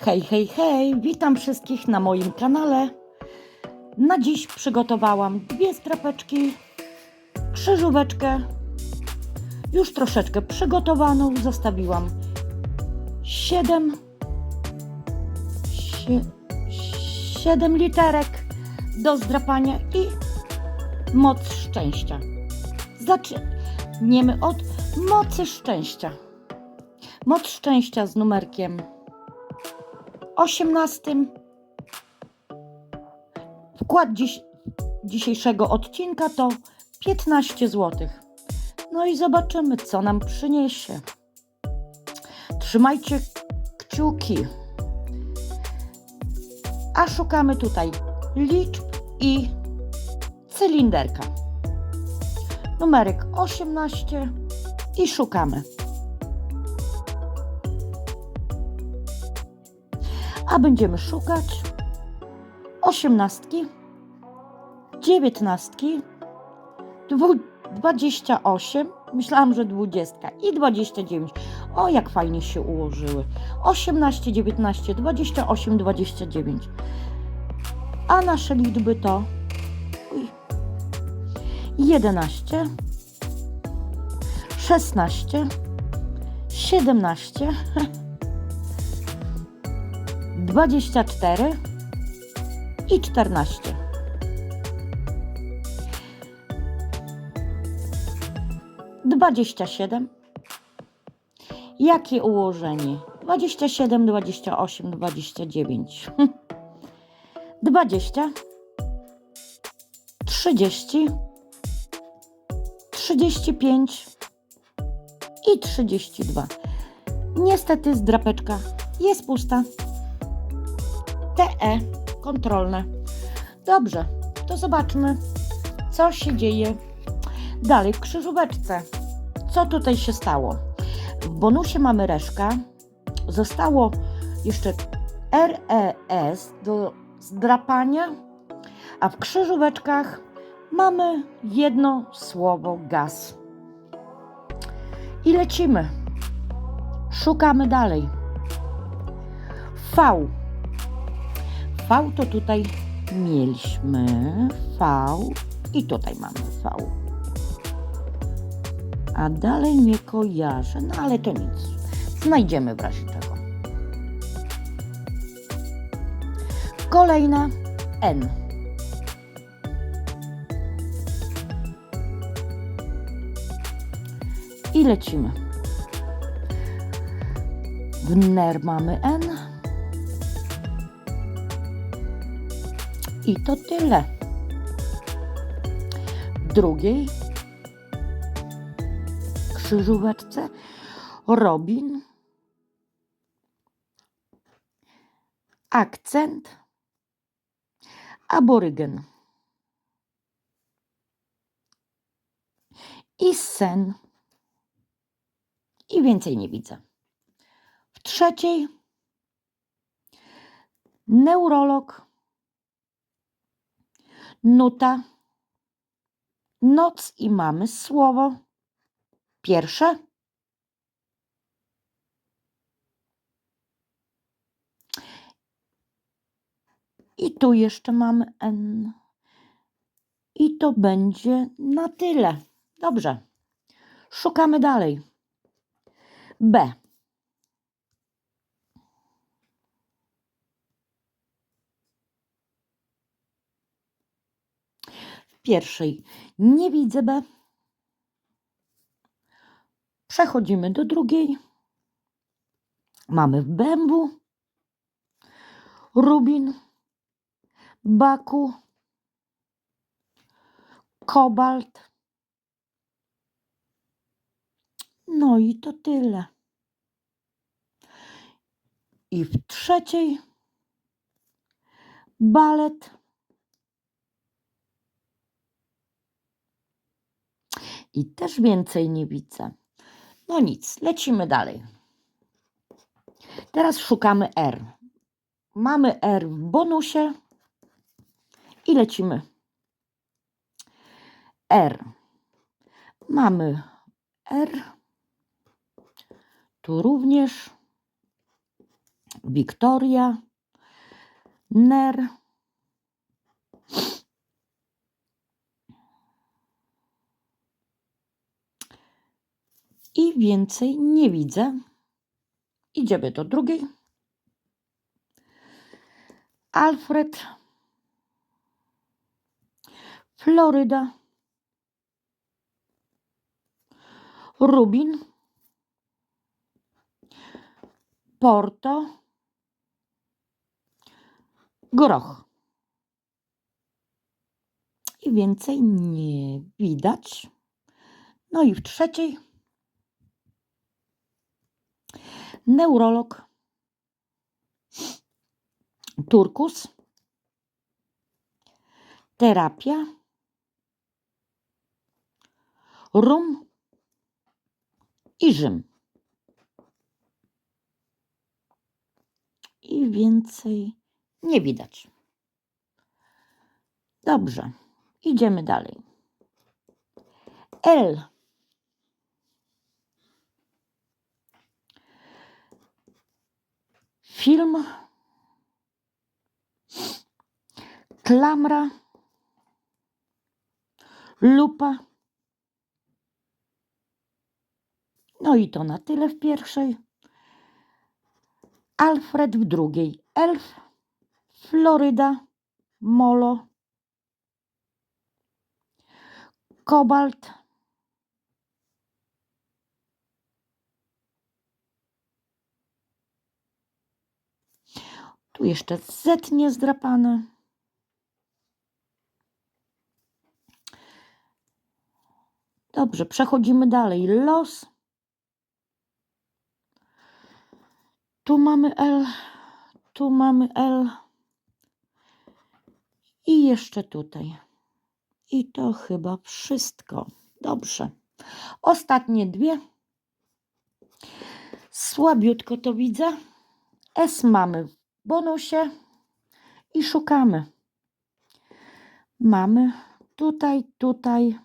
Hej, hej, hej, witam wszystkich na moim kanale. Na dziś przygotowałam dwie strapeczki, krzyżóweczkę, już troszeczkę przygotowaną. Zostawiłam 7, 7 literek do zdrapania i moc szczęścia. Zaczniemy od mocy szczęścia. Moc szczęścia z numerkiem 18. Wkład dziś, dzisiejszego odcinka to 15 zł. No i zobaczymy, co nam przyniesie. Trzymajcie kciuki. A szukamy tutaj liczb i cylinderka. Numerek 18 i szukamy. A będziemy szukać osiemnastki, dziewiętnastki, dwadzieścia osiem, myślałam, że dwudziestka i dwadzieścia dziewięć. O, jak fajnie się ułożyły. Osiemnaście, dziewiętnaście, dwadzieścia osiem, dwadzieścia dziewięć. A nasze liczby to jedenaście, szesnaście, siedemnaście. 24 i 14. Dwadzieścia siedem. Jakie ułożenie? Dwadzieścia siedem, dwadzieścia osiem, dwadzieścia dziewięć. Dwadzieścia. Trzydzieści. Trzydzieści pięć. I trzydzieści dwa. Niestety zdrapeczka jest pusta. TE kontrolne. Dobrze, to zobaczmy, co się dzieje dalej w krzyżóweczce. Co tutaj się stało? W bonusie mamy reszka. Zostało jeszcze RES do zdrapania, a w krzyżóweczkach mamy jedno słowo gaz. I lecimy. Szukamy dalej. V. V to tutaj mieliśmy V i tutaj mamy V. A dalej nie kojarzę, no ale to nic. Znajdziemy w razie czego. Kolejna N. I lecimy. W NER mamy N. I to tyle. W drugiej krzyżóweczce Robin, akcent, aborygen i sen. I więcej nie widzę. W trzeciej neurolog, nuta, noc i mamy słowo. Pierwsze. I tu jeszcze mamy N. I to będzie na tyle. Dobrze. Szukamy dalej. B. W pierwszej nie widzę B. Przechodzimy do drugiej. Mamy w bębu, rubin, baku, kobalt. No i to tyle. I w trzeciej balet. I też więcej nie widzę. No nic, lecimy dalej. Teraz szukamy R. Mamy R w bonusie i lecimy. R. Mamy R. Tu również Wiktoria, Ner, i więcej nie widzę. Idziemy do drugiej. Alfred, Floryda, Rubin, Porto, Groch. I więcej nie widać. No i w trzeciej neurolog, turkus, terapia, rum i Rzym. I więcej nie widać. Dobrze, idziemy dalej. L. Film. Klamra. Lupa. No i to na tyle w pierwszej. Alfred w drugiej. Elf. Floryda. Molo. Kobalt. Tu jeszcze Z niezdrapane. Dobrze, przechodzimy dalej. Los. Tu mamy L, tu mamy L. I jeszcze tutaj. I to chyba wszystko. Dobrze. Ostatnie dwie. Słabiutko to widzę. S mamy bonusie i szukamy. Mamy tutaj, tutaj.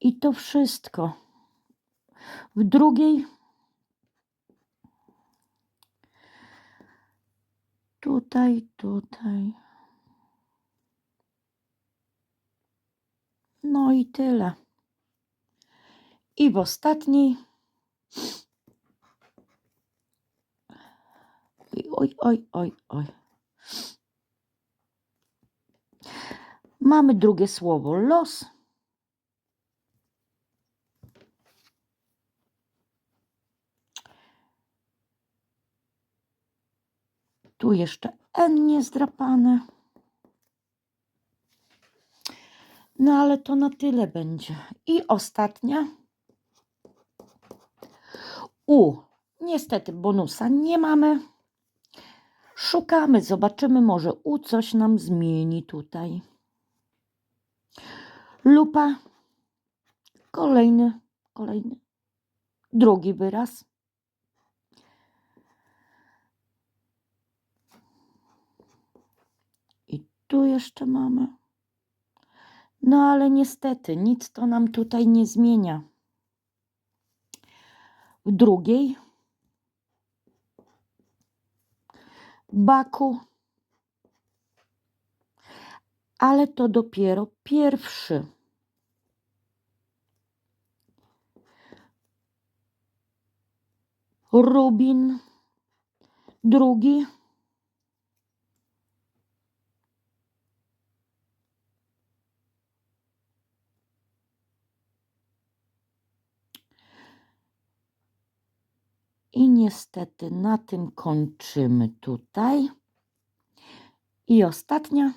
I to wszystko. W drugiej tutaj, tutaj. No i tyle. I w ostatniej. Oj, oj, oj, oj. Mamy drugie słowo los. Tu jeszcze N niezdrapane. No ale to na tyle będzie. I ostatnia. U. Niestety bonusa nie mamy. Szukamy, zobaczymy, może U coś nam zmieni tutaj. Lupa. Kolejny, kolejny. Drugi wyraz. I tu jeszcze mamy. No ale niestety nic to nam tutaj nie zmienia. W drugiej Baku, ale to dopiero pierwszy. Rubin, drugi. I niestety na tym kończymy tutaj. I ostatnia.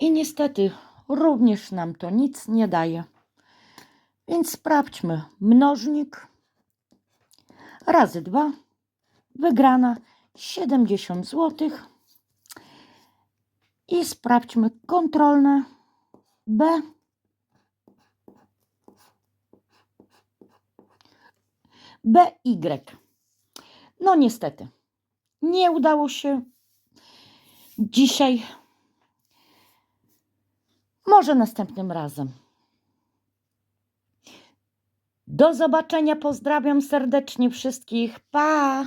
I niestety również nam to nic nie daje. Więc sprawdźmy mnożnik razy 2, wygrana 70 zł. I sprawdźmy kontrolne B. BY. No niestety, nie udało się dzisiaj. Może następnym razem. Do zobaczenia. Pozdrawiam serdecznie wszystkich. Pa!